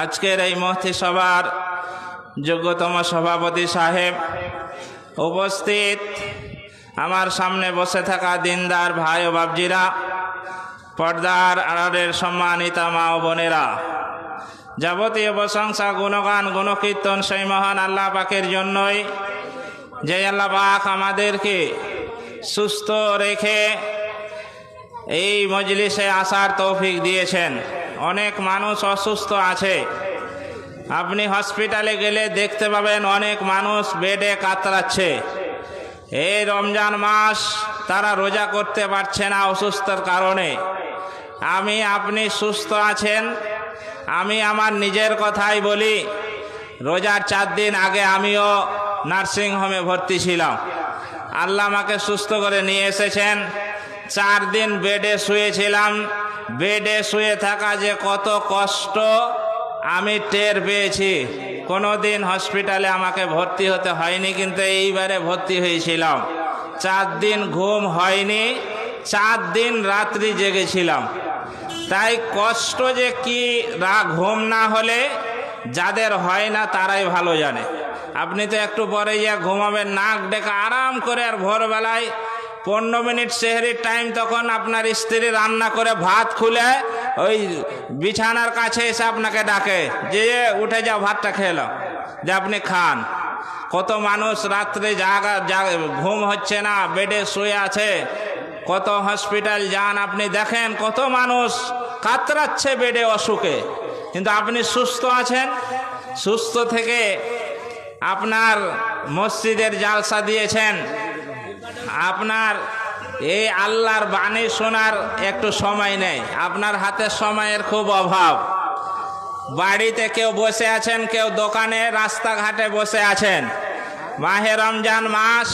আজকের এই মহতি সভার যোগ্যতম সভাপতি সাহেব উপস্থিত। আমার সামনে বসে থাকা দিনদার ভাই ও বাবজিরা পর্দার আড়ারের সম্মানিতা মা ও বোনেরা, যাবতীয় প্রশংসা, গুণগান, গুণকীর্তন সেই মহান আল্লাহ পাকের জন্যই যে আল্লাহ পাক আমাদেরকে সুস্থ রেখে এই মজলিসে আসার তৌফিক দিয়েছেন। অনেক মানুষ অসুস্থ আছে। আপনি হসপিটালে গেলে দেখতে পাবেন অনেক মানুষ বেডে কাতরাচ্ছে। এই রমজান মাস তারা রোজা করতে পারছে না অসুস্থর কারণে। আমি, আপনি সুস্থ আছেন? আমি আমার নিজের কথাই বলি। রোজার চার দিন আগে আমিও নার্সিং হোমে ভর্তি ছিলাম। আল্লাহ আমাকে সুস্থ করে নিয়ে এসেছেন। চার দিন বেডে শুয়েছিলাম। বেডে শুয়ে থাকা যে কত কষ্ট, আমি টের পেয়েছি। কোনো দিন হসপিটালে আমাকে ভর্তি হতে হয়নি, কিন্তু এইবারে ভর্তি হয়েছিলাম। চার দিন ঘুম হয়নি, চার দিন রাত্রি জেগেছিলাম। তাই কষ্ট যে কি রা ঘুম না হলে যাদের হয় না তারাই ভালো জানে। আপনি তো একটু পরে গিয়ে ঘুমাবেন, নাক ডেকে আরাম করে আর ভোরবেলায় পনেরো মিনিট সেহরির টাইম তখন আপনার স্ত্রী রান্না করে ভাত খুলে ওই বিছানার কাছে এসে আপনাকে ডাকে, যে উঠে যাও, ভাতটা খেলো যে আপনি খান। কত মানুষ রাত্রে জাগ- ঘুম হচ্ছে না, বেডে শুয়ে আছে, কত হসপিটাল যান, আপনি দেখেন কত মানুষ কাতরাচ্ছে বেডে অসুখে। কিন্তু আপনি সুস্থ আছেন, সুস্থ থেকে আপনার মসজিদের জালসা দিয়েছেন আপনার এই আল্লাহর বাণী শোনার একটু সময় নেই। আপনার হাতে সময়ের খুব অভাব। বাড়িতে কেউ বসে আছেন, কেউ দোকানে, রাস্তাঘাটে বসে আছেন। মাহে রমজান মাস,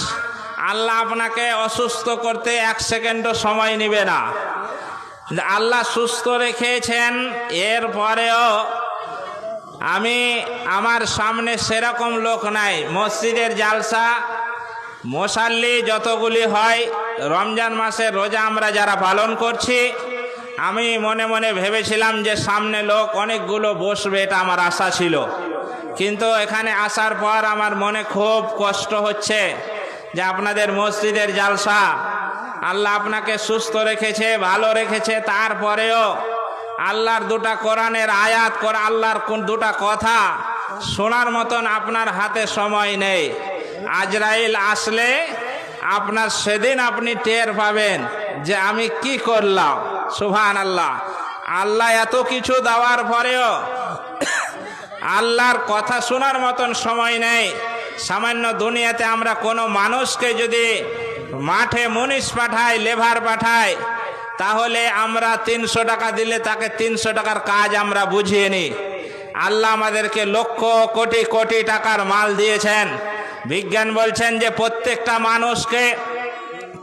আল্লাহ আপনাকে অসুস্থ করতে এক সেকেন্ডও সময় নেবে না। আল্লাহ সুস্থ রেখেছেন, এরপরেও আমি আমার সামনে সেরকম লোক নাই। মসজিদের জালসা মশাল্লি যতগুলি হয়, রমজান মাসে রোজা আমরা যারা পালন করছি, আমি মনে মনে ভেবেছিলাম যে সামনে লোক অনেকগুলো বসবে, এটা আমার আশা ছিল। কিন্তু এখানে আসার পর আমার মনে খুব কষ্ট হচ্ছে যে আপনাদের মসজিদের জালসা, আল্লাহ আপনাকে সুস্থ রেখেছে, ভালো রেখেছে, তারপরেও আল্লাহর দুটা কোরআনের আয়াত, করে, আল্লাহর কোন দুটা কথা শোনার মতন আপনার হাতে সময় নেই। আজরাইল আসলে আপনার সেদিন আপনি টের পাবেন যে আমি কি করলাম। সুভান আল্লাহ আল্লাহ এত কিছু দেওয়ার পরেও আল্লাহর কথা শোনার মতন সময় নেই। সামান্য দুনিয়াতে আমরা কোনো মানুষকে যদি মাঠে মুনিশ পাঠাই, লেভার পাঠাই, তাহলে আমরা তিনশো টাকা দিলে তাকে তিনশো টাকার কাজ আমরা বুঝিয়ে নিই। আল্লাহ আমাদেরকে লক্ষ কোটি কোটি টাকার মাল দিয়েছেন। বিজ্ঞান বলছেন যে প্রত্যেকটা মানুষকে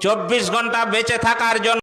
চব্বিশ ঘণ্টা বেঁচে থাকার জন্য